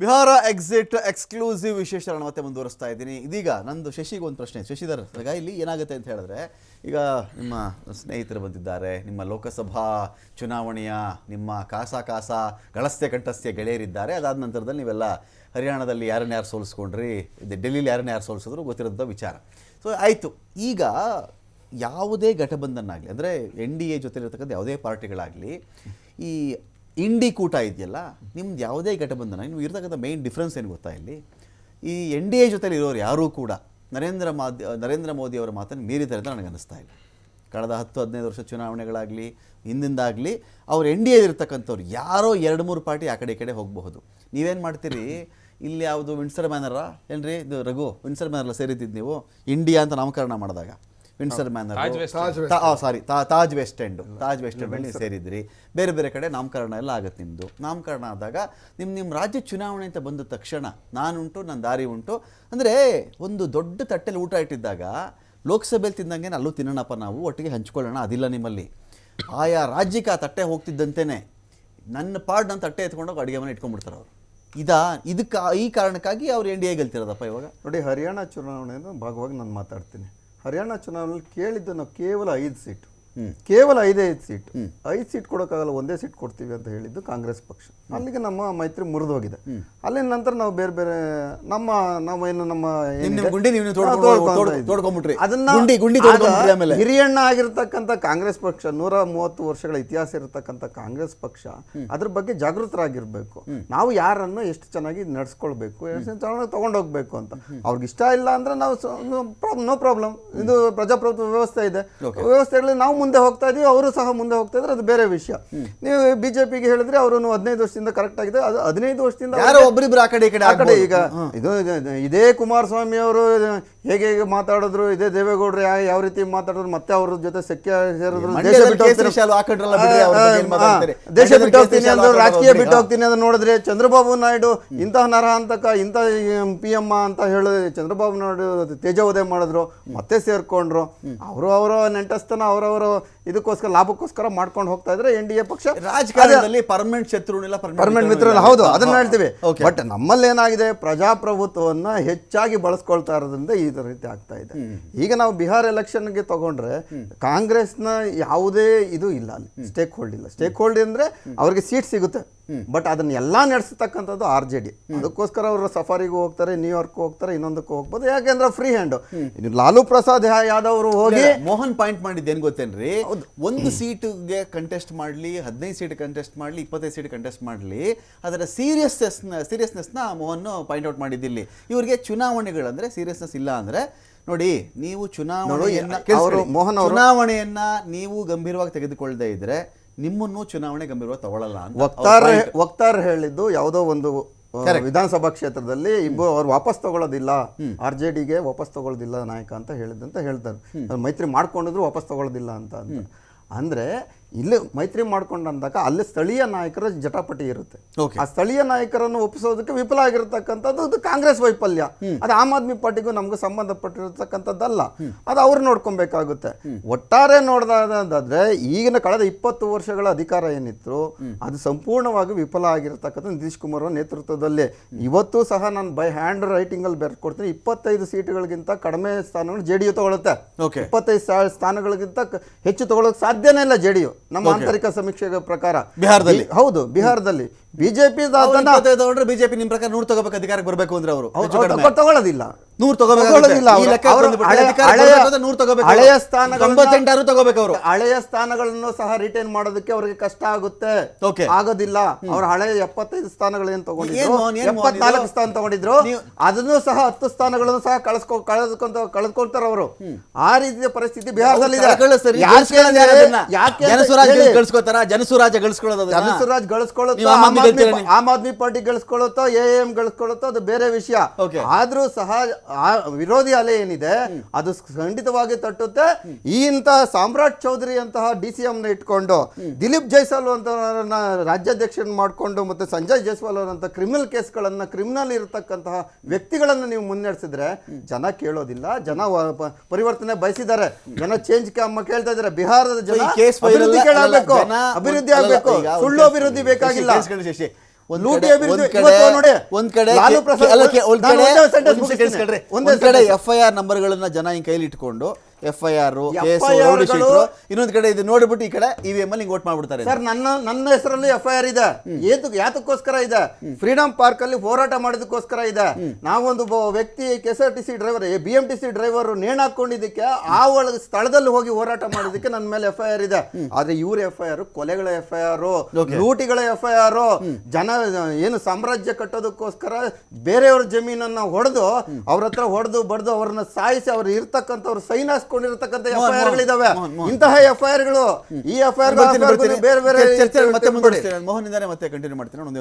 Bihar exit exclusive ವಿಶೇಷ ಮತ್ತೆ ಮುಂದುವರಿಸ್ತಾ ಇದ್ದೀನಿ. ಇದೀಗ ನಂದು ಶಶಿಗೆ ಒಂದು ಪ್ರಶ್ನೆ. ಶಶಿಧರ್, ಈಗ ಇಲ್ಲಿ ಏನಾಗುತ್ತೆ ಅಂತ ಹೇಳಿದ್ರೆ, ಈಗ ನಿಮ್ಮ ಸ್ನೇಹಿತರು ಬಂದಿದ್ದಾರೆ, ನಿಮ್ಮ ಲೋಕಸಭಾ ಚುನಾವಣೆಯ ನಿಮ್ಮ ಕಾಸ ಕಾಸ ಗಳಸ್ತೆ ಕಂಠಸ್ತೆ ಗೆಳೆಯರಿದ್ದಾರೆ. ಅದಾದ ನಂತರದಲ್ಲಿ ನೀವೆಲ್ಲ ಹರಿಯಾಣದಲ್ಲಿ ಯಾರನ್ನ ಯಾರು ಸೋಲಿಸ್ಕೊಂಡ್ರಿ ಡೆಲ್ಲಿಲಿ ಯಾರನ್ನ ಯಾರು ಸೋಲಿಸಿದ್ರು ಗೊತ್ತಿರೋದ ವಿಚಾರ. ಸೊ ಆಯಿತು. ಈಗ ಯಾವುದೇ ಘಟಬಂಧನಾಗಲಿ, ಅಂದರೆ ಎನ್ ಡಿ ಎ ಜೊತೆಲಿರ್ತಕ್ಕಂಥ ಯಾವುದೇ ಪಾರ್ಟಿಗಳಾಗಲಿ, ಈ ಇಂಡಿ ಕೂಟ ಇದೆಯಲ್ಲ, ನಿಮ್ದು ಯಾವುದೇ ಘಟಬಂಧನ ನೀವು ಇರ್ತಕ್ಕಂಥ ಮೇನ್ ಡಿಫ್ರೆನ್ಸ್ ಏನು ಗೊತ್ತಾ ಇಲ್ಲಿ? ಈ ಎನ್ ಡಿ ಎ ಜೊತೆಲಿ ಇರೋರು ಯಾರೂ ಕೂಡ ನರೇಂದ್ರ ಮಾದಿ, ನರೇಂದ್ರ ಮೋದಿ ಅವರ ಮಾತನ್ನು ಮೀರಿದ್ದಾರೆ ಅಂತ ನನಗೆ ಅನ್ನಿಸ್ತಾ ಇಲ್ಲ. ಕಳೆದ ಹತ್ತು, ಹದಿನೈದು ವರ್ಷ ಚುನಾವಣೆಗಳಾಗಲಿ, ಹಿಂದಿಂದಾಗಲಿ ಅವ್ರು ಎನ್ ಡಿ ಎ ಇರ್ತಕ್ಕಂಥವ್ರು ಯಾರೋ ಎರಡು, ಮೂರು ಪಾರ್ಟಿ ಆ ಕಡೆ ಈ ಕಡೆ ಹೋಗಬಹುದು. ನೀವೇನು ಮಾಡ್ತೀರಿ? ಇಲ್ಲಿ ಯಾವುದು ವಿನ್ಸರ್ ಮ್ಯಾನರ ಏನ್ರಿ? ಇದು ರಘು ವಿನ್ಸರ್ ಮ್ಯಾನರ್ಲ ಸೇರಿದ್ದಿದ್ದು ನೀವು ಇಂಡಿಯಾ ಅಂತ ನಾಮಕರಣ ಮಾಡಿದಾಗ. Windsor Manor sorry Taj West End Taj West End ನೀವು ಸೇರಿದ್ರಿ ಬೇರೆ ಬೇರೆ ಕಡೆ ನಾಮಕರಣ ಎಲ್ಲ ಆಗುತ್ತೆ ನಿಮ್ಮದು ನಾಮಕರಣ ಆದಾಗ ನಿಮ್ಮ ನಿಮ್ಮ ರಾಜ್ಯ ಚುನಾವಣೆ ಅಂತ ಬಂದ ತಕ್ಷಣ ನಾನುಂಟು ನನ್ನ ದಾರಿ ಉಂಟು. ಅಂದರೆ ಒಂದು ದೊಡ್ಡ ತಟ್ಟೆಲಿ ಊಟ ಇಟ್ಟಿದ್ದಾಗ ಲೋಕಸಭೆಯಲ್ಲಿ ತಿಂದಂಗೆ ಅಲ್ಲೂ ತಿನ್ನೋಣಪ್ಪ ನಾವು ಒಟ್ಟಿಗೆ ಹಂಚ್ಕೊಳ್ಳೋಣ ಅದಿಲ್ಲ ನಿಮ್ಮಲ್ಲಿ. ಆಯಾ ರಾಜ್ಯಕ್ಕೆ ಆ ತಟ್ಟೆ ಹೋಗ್ತಿದ್ದಂತೆಯೇ ನನ್ನ ಪಾಡ್ ನನ್ನ ತಟ್ಟೆ ಎತ್ಕೊಂಡೋಗಿ ಅಡುಗೆ ಮನೆ ಇಟ್ಕೊಂಡ್ಬಿಡ್ತಾರೆ ಅವರು. ಇದಾ ಇದಕ್ಕೆ ಈ ಕಾರಣಕ್ಕಾಗಿ ಅವ್ರು ಎನ್ ಡಿ ಎ ಗೆಲ್ತಿರೋದಪ್ಪ ಇವಾಗ? ನೋಡಿ ಹರಿಯಾಣ ಚುನಾವಣೆಯನ್ನು ಭಾಗವಾಗಿ ನಾನು ಮಾತಾಡ್ತೀನಿ. ಹರಿಯಾಣ ಚುನಾವಣೆಯಲ್ಲಿ ಕೇಳಿದ್ದನ್ನು ಕೇವಲ ಐದು ಸೀಟು. ಕೇವಲ ಐದೇ ಐದು ಸೀಟ್. ಐದು ಸೀಟ್ ಕೊಡೋಕ್ಕಾಗಲ್ಲ ಒಂದೇ ಸೀಟ್ ಕೊಡ್ತೀವಿ ಅಂತ ಹೇಳಿದ್ದು ಕಾಂಗ್ರೆಸ್ ಪಕ್ಷ. ಅಲ್ಲಿಗೆ ನಮ್ಮ ಮೈತ್ರಿ ಮುರಿದೋಗಿದೆ ಅಲ್ಲಿನ ನಂತರ ನಾವು ಬೇರೆ ಬೇರೆ ನಮ್ಮ ನಮ್ಮ ನೀವು. ಅದನ್ನ ಆಗ ಆಮೇಲೆ. ಹಿರಿಯಣ್ಣ ಆಗಿರ್ತಕ್ಕಂಥ ಕಾಂಗ್ರೆಸ್ ಪಕ್ಷ ನೂರ ಮೂವತ್ತು ವರ್ಷಗಳ ಇತಿಹಾಸ ಇರತಕ್ಕಂಥ ಕಾಂಗ್ರೆಸ್ ಪಕ್ಷ ಅದ್ರ ಬಗ್ಗೆ ಜಾಗೃತರಾಗಿರ್ಬೇಕು. ನಾವು ಯಾರನ್ನು ಎಷ್ಟು ಚೆನ್ನಾಗಿ ನಡ್ಸ್ಕೊಳ್ಬೇಕು ಎಷ್ಟು ಚೆನ್ನಾಗಿ ತಗೊಂಡೋಗ್ಬೇಕು ಅಂತ. ಅವ್ರಿಗೆ ಇಷ್ಟ ಇಲ್ಲ ಅಂದ್ರೆ ನಾವು ನೋ ಪ್ರಾಬ್ಲಮ್. ಇದು ಪ್ರಜಾಪ್ರಭುತ್ವ ವ್ಯವಸ್ಥೆ ಇದೆ. ವ್ಯವಸ್ಥೆಗಳಲ್ಲಿ ನಾವು ಮುಂದೆ ಹೋಗ್ತಾ ಇದೀವಿ ಅವರು ಸಹ ಮುಂದೆ ಹೋಗ್ತಾ ಇದ್ರೆ ಅದು ಬೇರೆ ವಿಷಯ. ನೀವು ಬಿಜೆಪಿಗೆ ಹೇಳಿದ್ರೆ ಅವರು ಹದಿನೈದು ವರ್ಷದಿಂದ ಕರೆಕ್ಟ್ ಆಗಿದೆ ಅದು ಹದಿನೈದು ವರ್ಷದಿಂದ ಯಾರೋ ಒಬ್ಬರಿಬ್ರು ಆ ಕಡೆ ಈ ಕಡೆ ಆ ಕಡೆ ಈಗ ಇದು- ಇದೇ ಕುಮಾರಸ್ವಾಮಿ ಅವರು ಹೇಗೆ ಹೇಗೆ ಮಾತಾಡಿದ್ರು ಇದೇ ದೇವೇಗೌಡರು ಯಾವ ಯಾವ ರೀತಿ ಮಾತಾಡಿದ್ರು ಮತ್ತೆ ಅವ್ರ ಜೊತೆ ಸಖ್ಯ ಸೇರಿದ್ರು. ದೇಶ ಬಿಟ್ಟು ಹೋಗ್ತೀನಿ. ದೇಶ ಬಿಟ್ಟು ಹೋಗ್ತೀನಿ ಅಂದ್ರೆ ರಾಜಕೀಯ ಬಿಟ್ಟು ಹೋಗ್ತೀನಿ ಅಂತ ನೋಡಿದ್ರೆ ಚಂದ್ರಬಾಬು ನಾಯ್ಡು ಇಂತಹ ನರಹಂತಕ ಇಂಥ ಪಿ ಎಂ ಅಂತ ಹೇಳಿದ್ರೆ ಚಂದ್ರಬಾಬು ನಾಯ್ಡು ತೇಜೋದಯ ಮಾಡಿದ್ರು ಮತ್ತೆ ಸೇರ್ಕೊಂಡ್ರು. ಅವರು ಅವರ ನೆಂಟಸ್ತನ ಅವರವರ ಇದಕ್ಕೋಸ್ಕರ ಲಾಭಕ್ಕೋಸ್ಕರ ಮಾಡ್ಕೊಂಡು ಹೋಗ್ತಾ ಇದ್ರೆ ಎನ್ ಡಿ ಎ ಪಕ್ಷ ರಾಜಕಾರಣದಲ್ಲಿ ಪರ್ಮನೆಂಟ್ ಶತ್ರು ಪರ್ಮನೆಂಟ್ ಮಿತ್ರ ಹೌದು ಅದನ್ನ ಹೇಳ್ತೀವಿ. ಬಟ್ ನಮ್ಮಲ್ಲಿ ಏನಾಗಿದೆ ಪ್ರಜಾಪ್ರಭುತ್ವವನ್ನ ಹೆಚ್ಚಾಗಿ ಬಳಸ್ಕೊಳ್ತಾ ಇರೋದ್ರಿಂದ ಈ ರೀತಿ ಆಗ್ತಾ ಇದೆ. ಈಗ ನಾವು ಬಿಹಾರ್ ಎಲೆಕ್ಷನ್ಗೆ ತಗೊಂಡ್ರೆ ಕಾಂಗ್ರೆಸ್ನ ಯಾವುದೇ ಇದು ಇಲ್ಲ ಅಲ್ಲಿ ಸ್ಟೇಕ್ ಹೋಲ್ಡ್ ಇಲ್ಲ. ಸ್ಟೇಕ್ ಹೋಲ್ಡ್ ಅಂದ್ರೆ ಅವ್ರಿಗೆ ಸೀಟ್ ಸಿಗುತ್ತೆ. ಬಟ್ ಅದನ್ನ ಎಲ್ಲಾ ನಡೆಸತಕ್ಕಂಥದ್ದು ಆರ್ ಜೆ ಡಿ. ಅದಕ್ಕೋಸ್ಕರ ಅವರು ಸಫಾರಿಗೂ ಹೋಗ್ತಾರೆ ನ್ಯೂಯಾರ್ಕ್ ಹೋಗ್ತಾರೆ ಇನ್ನೊಂದಕ್ಕೂ ಹೋಗ್ಬೋದು. ಯಾಕೆಂದ್ರೆ ಫ್ರೀ ಹ್ಯಾಂಡ್ ಲಾಲು ಪ್ರಸಾದ್ ಯಾದವ್ ಅವರು ಹೋಗಿ ಮೋಹನ್ ಪಾಯಿಂಟ್ ಮಾಡಿದ್ದು ಏನ್ ಗೊತ್ತೇನ್ರಿ? ಒಂದು ಸೀಟ್ಗೆ ಕಂಟೆಸ್ಟ್ ಮಾಡ್ಲಿ ಹದಿನೈದು ಸೀಟ್ ಕಂಟೆಸ್ಟ್ ಮಾಡ್ಲಿ ಇಪ್ಪತ್ತೈದು ಸೀಟ್ ಕಂಟೆಸ್ಟ್ ಮಾಡ್ಲಿ ಅದರ ಸೀರಿಯಸ್ನೆಸ್ ಸೀರಿಯಸ್ನೆಸ್ನ ಮೋಹನ್ ಪಾಯಿಂಟ್ ಔಟ್ ಮಾಡಿದ್ದಿಲ್ಲಿ. ಇವ್ರಿಗೆ ಚುನಾವಣೆಗಳಂದ್ರೆ ಸೀರಿಯಸ್ನೆಸ್ ಇಲ್ಲ ಅಂದ್ರೆ ನೋಡಿ ನೀವು ಚುನಾವಣೆಯನ್ನ ಮೋಹನ್ ಚುನಾವಣೆಯನ್ನ ನೀವು ಗಂಭೀರವಾಗಿ ತೆಗೆದುಕೊಳ್ಳದೆ ಇದ್ರೆ ನಿಮ್ಮನ್ನು ಚುನಾವಣೆ ಗಂಭೀರವಾಗಿ ತಗೊಳ್ಳಲ್ಲ ಅಂತ ವಕ್ತಾರ ವಕ್ತಾರ ಹೇಳಿದ್ದು ಯಾವುದೋ ಒಂದು ವಿಧಾನಸಭಾ ಕ್ಷೇತ್ರದಲ್ಲಿ ಇಬ್ಬರು ಅವ್ರು ವಾಪಸ್ ತಗೊಳ್ಳೋದಿಲ್ಲ. ಆರ್ ಜೆ ಡಿಗೆ ವಾಪಸ್ ತಗೊಳ್ಳೋದಿಲ್ಲ ನಾಯಕ ಅಂತ ಹೇಳಿದಂತ ಹೇಳ್ತಾರೆ. ಮೈತ್ರಿ ಮಾಡ್ಕೊಂಡಿದ್ರು ವಾಪಸ್ ತಗೊಳ್ಳೋದಿಲ್ಲ ಅಂತ ಅಂತ. ಅಂದ್ರೆ ಇಲ್ಲಿ ಮೈತ್ರಿ ಮಾಡ್ಕೊಂಡಂದಾಗ ಅಲ್ಲಿ ಸ್ಥಳೀಯ ನಾಯಕರ ಜಟಾಪಟಿ ಇರುತ್ತೆ. ಆ ಸ್ಥಳೀಯ ನಾಯಕರನ್ನು ಒಪ್ಪಿಸೋದಕ್ಕೆ ವಿಫಲ ಆಗಿರತಕ್ಕಂಥದ್ದು ಅದು ಕಾಂಗ್ರೆಸ್ ವೈಫಲ್ಯ. ಅದು ಆಮ್ ಆದ್ಮಿ ಪಾರ್ಟಿಗೂ ನಮಗೂ ಸಂಬಂಧಪಟ್ಟಿರತಕ್ಕಂಥದ್ದಲ್ಲ. ಅದು ಅವ್ರು ನೋಡ್ಕೊಬೇಕಾಗುತ್ತೆ. ಒಟ್ಟಾರೆ ನೋಡ್ದಾದ್ರೆ ಈಗಿನ ಕಳೆದ ಇಪ್ಪತ್ತು ವರ್ಷಗಳ ಅಧಿಕಾರ ಏನಿತ್ತು ಅದು ಸಂಪೂರ್ಣವಾಗಿ ವಿಫಲ ಆಗಿರತಕ್ಕಂಥ ನಿತೀಶ್ ಕುಮಾರ್ ಅವ್ರ ನೇತೃತ್ವದಲ್ಲಿ. ಇವತ್ತು ಸಹ ನಾನು ಬೈ ಹ್ಯಾಂಡ್ ರೈಟಿಂಗ್ ಅಲ್ಲಿ ಬರ್ಕೊಡ್ತೀನಿ ಇಪ್ಪತ್ತೈದು ಸೀಟ್ಗಳಿಗಿಂತ ಕಡಿಮೆ ಸ್ಥಾನಗಳು ಜೆ ಡಿ ಯು ತಗೊಳುತ್ತೆ. ಇಪ್ಪತ್ತೈದು ಸ್ಥಾನಗಳಿಗಿಂತ ಹೆಚ್ಚು ತಗೊಳ್ಳೋಕೆ ಸಾಧ್ಯನೇ ಇಲ್ಲ ಜೆ ಡಿ ಯು. ನಮ್ಮ ಆಂತರಿಕ ಸಮೀಕ್ಷೆ ಪ್ರಕಾರ ಬಿಹಾರದಲ್ಲಿ? ಹೌದು ಬಿಹಾರದಲ್ಲಿ. ಬಿಜೆಪಿ ತಗೊಂಡ್ರೆ ಬಿಜೆಪಿ ನಿಮ್ ಪ್ರಕಾರ ನೂರು ತಗೋಬೇಕು ಅಧಿಕಾರಕ್ಕೆ ಬರಬೇಕು ಅಂದ್ರೆ ಅವರು. ತಗೊಳ್ಳೋದಿಲ್ಲ. ನೂರು ಹಳೆಯ- ತಗೋಬೇಕು ಅವರು. ಸ್ಥಾನಗಳನ್ನ- ತೊಂಬತ್ತೆಂಟಾರು ತಗೋಬೇಕು ಅವರು. ಹಳೆಯ ಸ್ಥಾನಗಳನ್ನು ಸಹ ರಿಟೈನ್ ಮಾಡೋದಕ್ಕೆ ಅವರಿಗೆ ಕಷ್ಟ ಆಗುತ್ತೆ. ಆಗೋದಿಲ್ಲ. ಅವ್ರ ಹಳೆಯ ಎಪ್ಪತ್ತೈದು ಸ್ಥಾನಗಳು ಏನ್ ತಗೊಂಡಿದ್ರು? ಎಪ್ಪತ್ನಾಲ್ಕು ಸ್ಥಾನ ತಗೊಂಡಿದ್ರು. ಅದನ್ನು ಸಹ ಹತ್ತು ಸ್ಥಾನಗಳನ್ನು ಸಹ ಕಳ್ಸ್ಕೊ ಕಳೆದ್ಕೊಂತ ಕಳೆದ್ಕೊಳ್ತಾರ ಅವರು. ಆ ರೀತಿಯ ಪರಿಸ್ಥಿತಿ ಬಿಹಾರದಲ್ಲಿ ಜನಸುರಾಜ್ ಗಳಿಸ್ಕೊಳ್ಳೋದು? ಜನಸುರಾಜ್ ಗಳಿಸ್ಕೊಳ್ಳುತ್ತೋ ಆಮ್ ಆದ್ಮಿ ಪಾರ್ಟಿ ಗಳಿಸ್ಕೊಳ್ಳುತ್ತೋ ಎ ಎಂ ಗಳಿಸ್ಕೊಳ್ಳುತ್ತೋ ಅದು ಬೇರೆ ವಿಷಯ. ಆದ್ರೂ ಸಹ ಆ ವಿರೋಧಿ ಅಲೆ ಏನಿದೆ ಅದು ಖಂಡಿತವಾಗಿ ತಟ್ಟುತ್ತೆ. ಈ ಇಂತಹ ಸಾಮ್ರಾಟ್ ಚೌಧರಿ ಅಂತಹ ಡಿ ಸಿ ಎಂ ಇಟ್ಕೊಂಡು ದಿಲೀಪ್ ಜೈಸ್ವಾಲ್ ಅಂತ ರಾಜ್ಯಾಧ್ಯಕ್ಷ ಮಾಡಿಕೊಂಡು ಮತ್ತೆ ಸಂಜಯ್ ಜೈಸ್ವಾಲ್ ಅವರಂತ ಕ್ರಿಮಿನಲ್ ಕೇಸ್ಗಳನ್ನ ಕ್ರಿಮಿನಲ್ ಇರತಕ್ಕಂತಹ ವ್ಯಕ್ತಿಗಳನ್ನ ನೀವು ಮುನ್ನಡೆಸಿದ್ರೆ ಜನ ಕೇಳೋದಿಲ್ಲ ಜನ ಪರಿವರ್ತನೆ ಬಯಸಿದ್ದಾರೆ. ಜನ ಚೇಂಜ್ ಕೇಳ್ತಾ ಇದ್ದಾರೆ. ಬಿಹಾರದ ಜನ ಅಭಿವೃದ್ಧಿ ಕೇಳಬೇಕು ಅಭಿವೃದ್ಧಿ ಆಗಬೇಕು. ಸುಳ್ಳು ಅಭಿವೃದ್ಧಿ ಬೇಕಾಗಿಲ್ಲ. ಒಂದ್ ಕಡೆ- ಒಂದ್ ಕಡೆ. ಎಫ್ ಐ ಆರ್ ನಂಬರ್ಗಳನ್ನ ಜನ ಹಿಂಗ್ ಕೈಲಿ ಇಟ್ಕೊಂಡು ಎಫ್ ಐ ಆರ್ ಇನ್ನೊಂದ್ ಕಡೆ ಇದು. ನೋಡ್ಬಿಟ್ಟು ಈ ಕಡೆ ಇ ವಿ ಎಂ ಅಲ್ಲಿ ವೋಟ್ ಮಾಡ್ಬಿಡ್ತಾರೆ. ಸರ್ ನನ್ನ ನನ್ನ ಹೆಸರಲ್ಲಿ ಎಫ್ ಐ ಆರ್ ಇದೆ. ಏತು ಯಾತಕ್ಕೋಸ್ಕರ ಇದೆ? ಫ್ರೀಡಮ್ ಪಾರ್ಕ್ ಅಲ್ಲಿ ಹೋರಾಟ ಮಾಡೋದಕ್ಕೋಸ್ಕರ ಇದೆ. ನಾವೊಂದು ವ್ಯಕ್ತಿ K S R T C driver B M T C driver ನೇಣು ಹಾಕೊಂಡಿದ್ದಕ್ಕೆ ಆ ಒಳಗೆ ಸ್ಥಳದಲ್ಲಿ ಹೋಗಿ ಹೋರಾಟ ಮಾಡೋದಕ್ಕೆ ನನ್ನ ಮೇಲೆ ಎಫ್ ಐ ಆರ್ ಇದೆ. ಆದ್ರೆ ಇವ್ರ ಎಫ್ ಐ ಆರ್ ಕೊಲೆಗಳ ಎಫ್ ಐ ಆರ್. ಲೂಟಿಗಳ ಎಫ್ ಐ ಆರ್ ಜನ ಏನು ಸಾಮ್ರಾಜ್ಯ ಕಟ್ಟೋದಕ್ಕೋಸ್ಕರ ಬೇರೆಯವ್ರ ಜಮೀನನ್ನ ಹೊಡೆದು ಅವ್ರ ಹತ್ರ ಹೊಡೆದು ಬಡ್ದು ಅವ್ರನ್ನ ಸಾಯಿಸಿ ಅವ್ರು ಇರ್ತಕ್ಕಂಥವ್ರು ಸೈನ್ ಹಾಸ್ಕೊಂಡಿರ್ತಕ್ಕಂಥ ಎಫ್ ಐ ಮೋಹನ್, ಮೋಹನ್. ಇಂತಹ ಎಫ್ ಐ ಆರ್ಗಳು ಈ ಎಫ್ ಐ ಆರ್. ಬೇರೆ ಬೇರೆ ಚರ್ಚೆ ಮತ್ತೆ. ಮುಂದುವರಿಸ್ತೀನಿ ಮೋಹನ್ ಇಂದಾನೆ ಮತ್ತೆ ಕಂಟಿನ್ಯೂ ಮಾಡ್ತೀನಿ